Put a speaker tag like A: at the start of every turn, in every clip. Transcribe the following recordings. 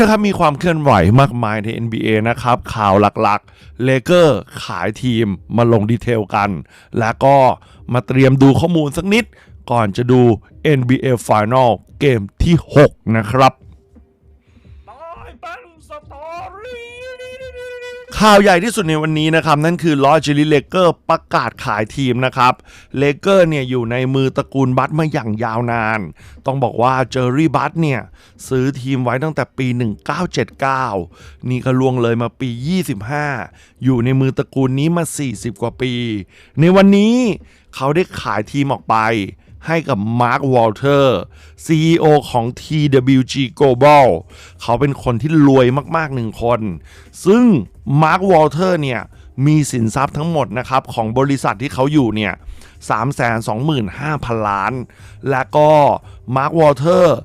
A: นะครับมีความเคลื่อนไหวมากมายใน NBA นะครับ ข่าวหลักๆ เลเกอร์ขายทีมมาลงดีเทลกัน แล้วก็มาเตรียมดูข้อมูลสักนิด ก่อนจะดู NBA Final เกมที่ 6 นะครับ ข่าวใหญ่ที่สุดในวันนี้นะครับ นั่นคือลอจิลิเลเกอร์ประกาศขายทีมนะครับเลเกอร์เนี่ยอยู่ในมือตระกูลบัตมาอย่างยาวนาน ต้องบอกว่าเจอรี่บัตเนี่ยซื้อทีมไว้ตั้งแต่ปี 1979 นี่ก็ล่วงเลยมาปี 25 อยู่ในมือตระกูลนี้มา 40 กว่าปี ในวันนี้เขาได้ขายทีมออกไป ให้กับมาร์ควอลเตอร์ CEO ของ TWG Global เขาเป็นคนที่รวยมากๆหนึ่งคน ซึ่งมาร์ควอลเตอร์เนี่ยมีสินทรัพย์ทั้งหมดนะครับของบริษัทที่เขาอยู่เนี่ย325,000 ล้าน และก็มาร์ควอลเตอร์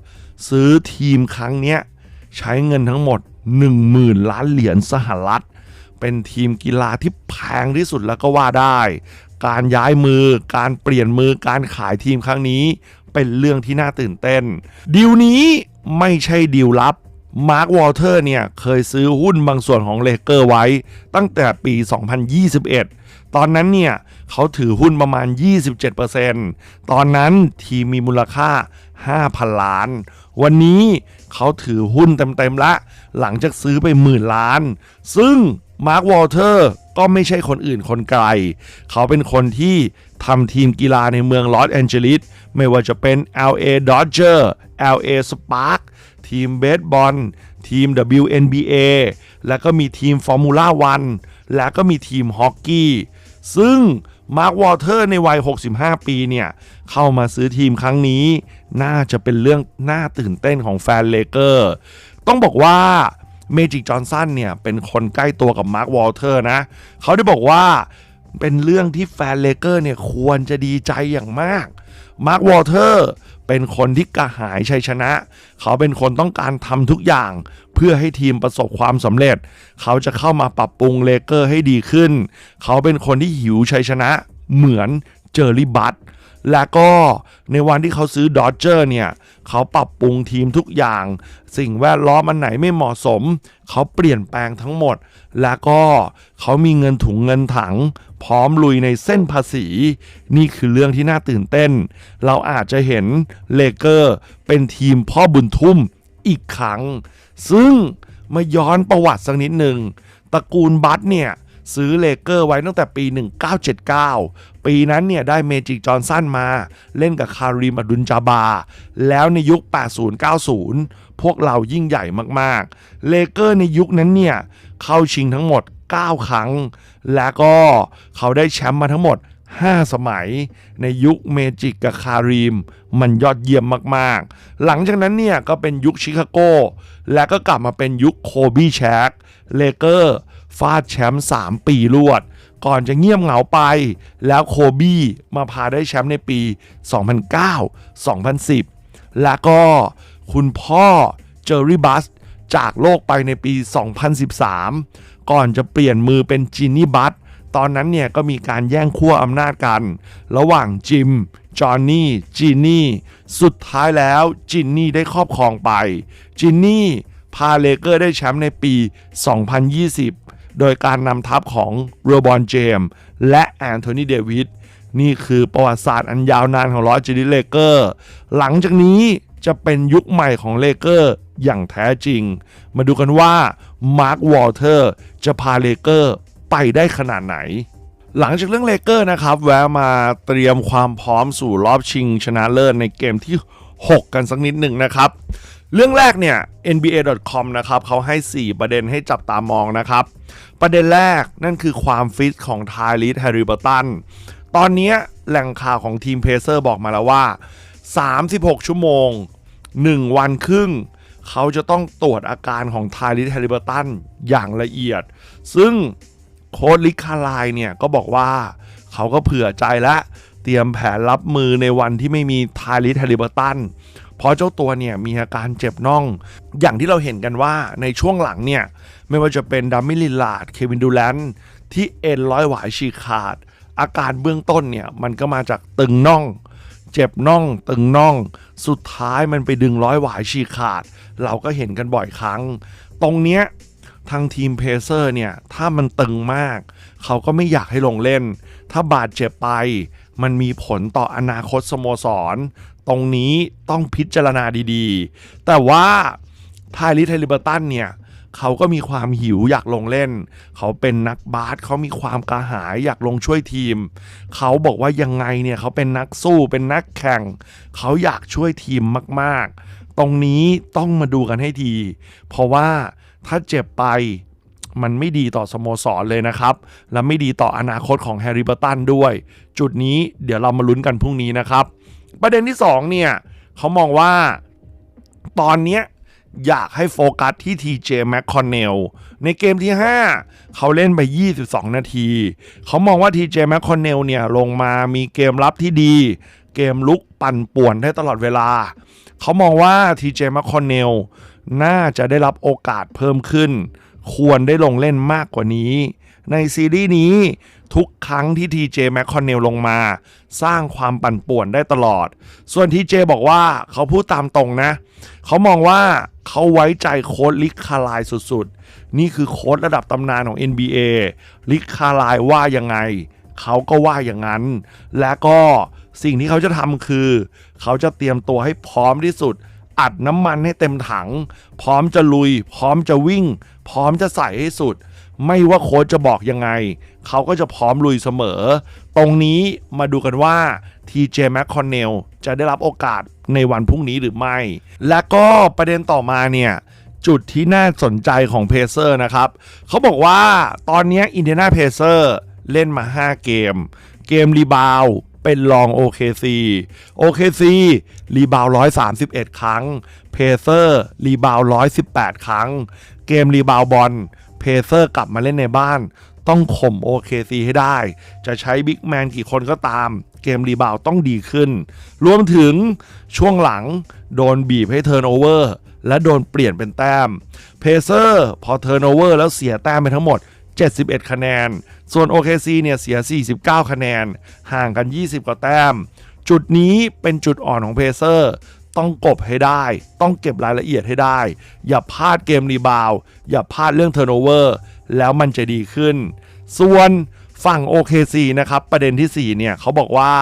A: ซื้อทีมครั้งเนี้ยใช้เงินทั้งหมด 10,000 ล้านเหรียญสหรัฐ เป็นทีมกีฬาที่แพงที่สุดแล้วก็ว่าได้ การย้ายมือ การเปลี่ยนมือการขายทีมครั้งนี้ เป็นเรื่องที่น่าตื่นเต้น ดีลนี้ไม่ใช่ดีลลับมาร์ควอลเตอร์เนี่ยเคยซื้อหุ้นบางส่วนของเลเกอร์ไว้ ตั้งแต่ปี 2021 ตอนนั้นเนี่ยเขาถือหุ้นประมาณ 27%ตอนนั้นทีมมีมูลค่า 5,000 ล้าน วันนี้เขาถือหุ้นเต็มๆละ หลังจากซื้อไปหมื่นล้าน ซึ่งมาร์ควอลเตอร์ ก็ไม่ใช่คนอื่นคนไกล เขาเป็นคนที่ทำทีมกีฬาในเมืองลอสแอนเจลิสไม่ว่าจะเป็น LA Dodger LA Spark ทีมเบสบอลทีม WNBA แล้วก็มีทีมฟอร์มูล่าวันแล้วก็มีทีมฮอกกี้ ซึ่งมาร์ควอเตอร์ในวัย 65 ปีเนี่ย เข้ามาซื้อทีมครั้งนี้ น่าจะเป็นเรื่องน่าตื่นเต้นของแฟนเลเกอร์ ต้องบอกว่า เมจิกจอห์นสันเนี่ยเป็นคนใกล้ตัวกับมาร์ควอลเตอร์นะ เขาได้บอกว่าเป็นเรื่องที่แฟนเลเกอร์เนี่ยควรจะดีใจอย่างมาก มาร์ควอลเตอร์เป็นคนที่กระหายชัยชนะ เขาเป็นคนต้องการทำทุกอย่าง เพื่อให้ทีมประสบความสำเร็จ เขาจะเข้ามาปรับปรุงเลเกอร์ให้ดีขึ้น เขาเป็นคนที่หิวชัยชนะเหมือนเจอรี่บัต และก็ในวันที่เขาซื้อดอ d เจอร์เนี่ย เขาปรับปรุงทีมทุกอย่าง สิ่งแวดล้อมอันไหนไม่เหมาะสม เขาเปลี่ยนแปลงทั้งหมด และก็เขามีเงินถุงเงินถัง พร้อมลุยในเส้นภาษี นี่คือเรื่องที่น่าตื่นเต้น เราอาจจะเห็นเลเกอร์เป็นทีมพ่อบุญทุ่มอีกครั้ง ซึ่งมาย้อนประวัติสักนิดหนึ่งตระกูลบัตเนี่ย ซื้อเลเกอร์ไว้ตั้งแต่ปี 1979 ปีนั้นเนี่ยได้เมจิกจอห์นสันมา เล่นกับคาริมอดุลจาบา แล้วในยุค 80-90 พวกเรายิ่งใหญ่มากๆ เลเกอร์ในยุคนั้นเนี่ยเข้าชิงทั้งหมด 9 ครั้ง และก็เขาได้แชมป์มาทั้งหมด5 สมัยในยุคเมจิกกับคารีม มันยอดเยี่ยมมากๆ หลังจากนั้นเนี่ยก็เป็นยุคชิคาโก และก็กลับมาเป็นยุคโคบีแชกเลเกอร์ ฟาดแชมป์3 ปีรวด ก่อนจะเงียบเหงาไป แล้วโคบี้มาพาได้แชมป์ในปี 2009 2010 และก็คุณพ่อเจอร์รี่บัสจากโลกไปในปี 2013 ก่อนจะเปลี่ยนมือเป็นจินนี่บัตตอนนั้นเนี่ยก็มีการแย่งขั้วอำนาจกัน ระหว่างจิม จอห์นนี่ จินนี่ สุดท้ายแล้วจินนี่ได้ครอบครองไป จินนี่พาเลเกอร์ได้แชมป์ในปี 2020 โดยการนำทัพของโรบอนเจมส์และแอนโทนีเดวิดนี่คือประวัติศาสตร์อันยาวนานของลอสจิลิเลเกอร์ หลังจากนี้จะเป็นยุคใหม่ของเลเกอร์อย่างแท้จริง มาดูกันว่ามาร์ควอลเตอร์จะพาเลเกอร์ไปได้ขนาดไหน หลังจากเรื่องเลเกอร์นะครับ แวะมาเตรียมความพร้อมสู่รอบชิงชนะเลิศในเกมที่ 6 กันสักนิดหนึ่งนะครับ เรื่องแรกเนี่ย nba.com นะครับเขาให้ 4 ประเด็นให้จับตามองนะครับ ประเด็นแรกนั่นคือความฟิตของทายลิสแฮร์ริเบอร์ตัน ตอนนี้แหล่งข่าวของทีมเพเซอร์บอกมาแล้วว่า 36 ชั่วโมง 1 วันครึ่ง เขาจะต้องตรวจอาการของทายลิสแฮร์ริเบอร์ตันอย่างละเอียด ซึ่งโค้ดลิคาไลน์เนี่ยก็บอกว่าเขาก็เผื่อใจและเตรียมแผนรับมือในวันที่ไม่มีทายลิสแฮร์ริเบอร์ตัน เพราะเจ้าตัวเนี่ยมีอาการเจ็บน่อง อย่างที่เราเห็นกันว่าในช่วงหลังเนี่ย ไม่ว่าจะเป็นดัมมิลิลาดเควินดูแลนที่เอ็นร้อยหวายฉีกขาด อาการเบื้องต้นเนี่ย มันก็มาจากตึงน่อง เจ็บน่อง ตึงน่อง สุดท้ายมันไปดึงร้อยหวายฉีกขาด เราก็เห็นกันบ่อยครั้ง ตรงเนี้ยทางทีมเพเซอร์เนี่ย ถ้ามันตึงมาก เขาก็ไม่อยากให้ลงเล่น ถ้าบาดเจ็บไป มันมีผลต่ออนาคตสโมสร ตรงนี้ต้องพิจารณาดีๆ แต่ว่าไทลิสไทลิเบอร์ตันเนี่ยเขาก็มีความหิวอยากลงเล่น เขาเป็นนักบาสเขามีความกระหายอยากลงช่วยทีม เขาบอกว่ายังไงเนี่ยเขาเป็นนักสู้เป็นนักแข่ง เขาอยากช่วยทีมมากๆ ตรงนี้ต้องมาดูกันให้ทีเพราะว่าถ้าเจ็บไปมันไม่ดีต่อสโมสรเลยนะครับ และไม่ดีต่ออนาคตของแฮร์รี่เบอร์ตันด้วย จุดนี้เดี๋ยวเรามาลุ้นกันพรุ่งนี้นะครับ ประเด็นที่2เนี่ยเขามองว่าตอนเนี้ยอยากให้โฟกัสที่ TJ McConnell ในเกมที่ 5 เขาเล่นไป 22 นาที เขามองว่า TJ McConnell เนี่ยลงมามีเกมรับที่ดี เกมลุกปั่นป่วนได้ตลอดเวลา เขามองว่า TJ McConnell น่าจะได้รับโอกาสเพิ่มขึ้น ควรได้ลงเล่นมากกว่านี้ ในซีรีส์นี้ทุกครั้งที่ TJ m c c o n n e l ลงมา สร้างความปั่นป่วนได้ตลอด ส่วน TJ บอกว่าเขาพูดตามตรงนะ เขามองว่าเขาไว้ใจโค้ดลิกคาไลายสุดๆ นี่คือโค้ดระดับตำนานของ NBA ลิกคาไลายว่ายังไง เขาก็ว่าอย่างนั้น และก็สิ่งที่เขาจะทำคือ เขาจะเตรียมตัวให้พร้อมที่สุด อัดน้ำมันให้เต็มถัง พร้อมจะลุย พร้อมจะวิ่ง พร้อมจะใส่ให้สุด ไม่ว่าโค้ชจะบอกยังไง เขาก็จะพร้อมลุยเสมอ ตรงนี้มาดูกันว่า TJ McConnell จะได้รับโอกาสในวันพรุ่งนี้หรือไม่ และก็ประเด็นต่อมาเนี่ยจุดที่น่าสนใจของเพเซอร์นะครับ เขาบอกว่าตอนนี้อินเดียนาเพเซอร์เล่นมา 5 เกม เกมรีบาวเป็นรอง OKC OKC รีบาว 131 ครั้ง เพเซอร์รีบาว 118 ครั้ง เกมรีบาวบอล เพเซอร์กลับมาเล่นในบ้าน ต้องข่ม OKC ให้ได้ จะใช้บิ๊กแมนกี่คนก็ตาม เกมรีบาวต้องดีขึ้น รวมถึงช่วงหลังโดนบีบให้เทิร์นโอเวอร์และโดนเปลี่ยนเป็นแต้ม เพเซอร์พอเทิร์นโอเวอร์แล้วเสียแต้มไปทั้งหมด 71 คะแนน ส่วน OKC เนี่ยเสีย 49 คะแนน ห่างกัน 20 กว่าแต้ม จุดนี้เป็นจุดอ่อนของเพเซอร์ ต้องกบให้ได้ ต้องเก็บรายละเอียดให้ได้ อย่าพลาดเกมรีบาวอย่าพลาดเรื่องเทอร์โนเวอร์แล้วมันจะดีขึ้น ส่วนฝั่ง OKC นะครับ ประเด็นที่ 4 เนี่ยเขาบอกว่า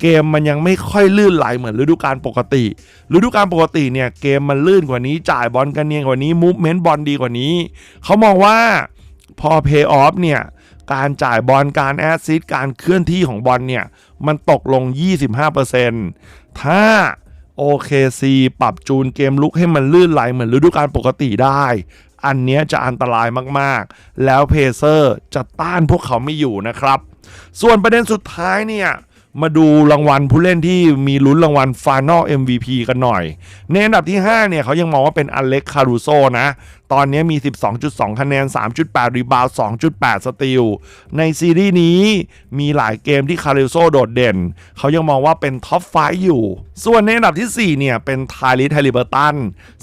A: เกมมันยังไม่ค่อยลื่นไหลเหมือนฤดูกาลปกติ ฤดูกาลปกติเนี่ยเกมมันลื่นกว่านี้จ่ายบอลกันเนียงกว่านี้มูฟเมนต์บอลดีกว่านี้ เขามองว่าพอเพย์ออฟเนี่ยการจ่ายบอลการแอดซิสการเคลื่อนที่ของบอลเนี่ยมันตกลง 25%ถ้า OKC ปรับจูนเกมลุกให้มันลื่นไหลเหมือนฤดูกาลปกติได้ อันนี้จะอันตรายมากๆ แล้วเพเซอร์จะต้านพวกเขาไม่อยู่นะครับ ส่วนประเด็นสุดท้ายเนี่ยมาดูรางวัลผู้เล่นที่มีลุ้นรางวัลฟ i n a l MVP กันหน่อย ในอันดับที่ 5 เนี่ยเขายังมองว่าเป็นอเล็กคารูโซนะ ตอนนี้มี 12.2 คะแนน 3.8 รีบาว2.8 สตีล ในซีรีส์นี้มีหลายเกมที่คารูโซโดดเด่น เขายังมองว่าเป็นท็อปไฟอยู่ ส่วนในอันดับที่ 4 เนี่ย เป็นไทลิสไทลิเบอร์ตัน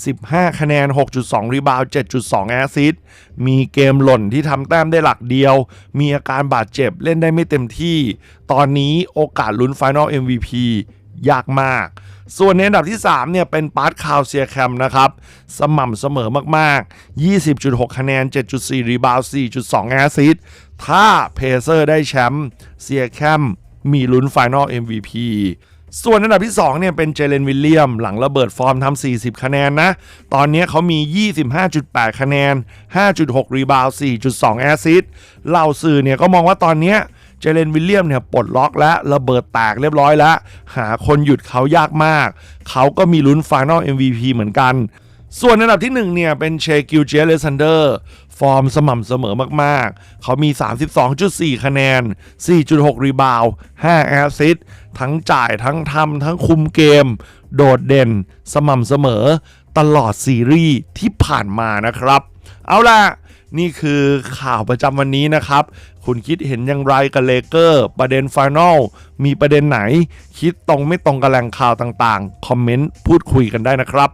A: 15 คะแนน 6.2 รีบาว 7.2 แอซิสต์มีเกมหล่นที่ทำแต้มได้หลักเดียว มีอาการบาดเจ็บเล่นได้ไม่เต็มที่ ตอนนี้โอกาสลุ้น Final MVP ยากมาก ส่วนในอันดับที่ 3 เนี่ย เป็นปาร์ตคาวเซียแคมนะครับ สม่ำเสมอมาก ๆ 20.6 คะแนน 7.4 รีบาวด์4.2 แอสซิสต์ถ้าเพเซอร์ได้แชมป์เซียแคมมีลุ้น Final MVP ส่วนอันดับที่ 2 เนี่ย เป็นเจเลนวิลเลียม หลังระเบิดฟอร์มทำ40 คะแนนนะ ตอนนี้เขามี 25.8 คะแนน 5.6 รีบาวด์4.2 แอสซิสต์เหล่าสื่อเนี่ยก็มองว่าตอนนี้ เจเลนวิลเลียมเนี่ยปลดล็อกและระเบิดแตกเรียบร้อยแล้ว หาคนหยุดเขายากมาก เขาก็มีลุ้น Final MVP เหมือนกัน ส่วนอันดับที่1เนี่ยเป็นเชกิลเจเลซันเดอร์ฟอร์มสม่ำเสมอมากๆ เขามี 32.4 คะแนน 4.6 รีบาว5แอสซิสต์ทั้งจ่ายทั้งทำทั้งคุมเกม โดดเด่น สม่ำเสมอ ตลอดซีรีส์ที่ผ่านมานะครับ เอาล่ะ นี่คือข่าวประจำวันนี้นะครับ คุณคิดเห็นอย่างไรกับเลเกอร์ ประเด็นฟิแนอลมีประเด็นไหน คิดตรงไม่ตรงกับแหล่งข่าวต่างๆ คอมเมนต์พูดคุยกันได้นะครับ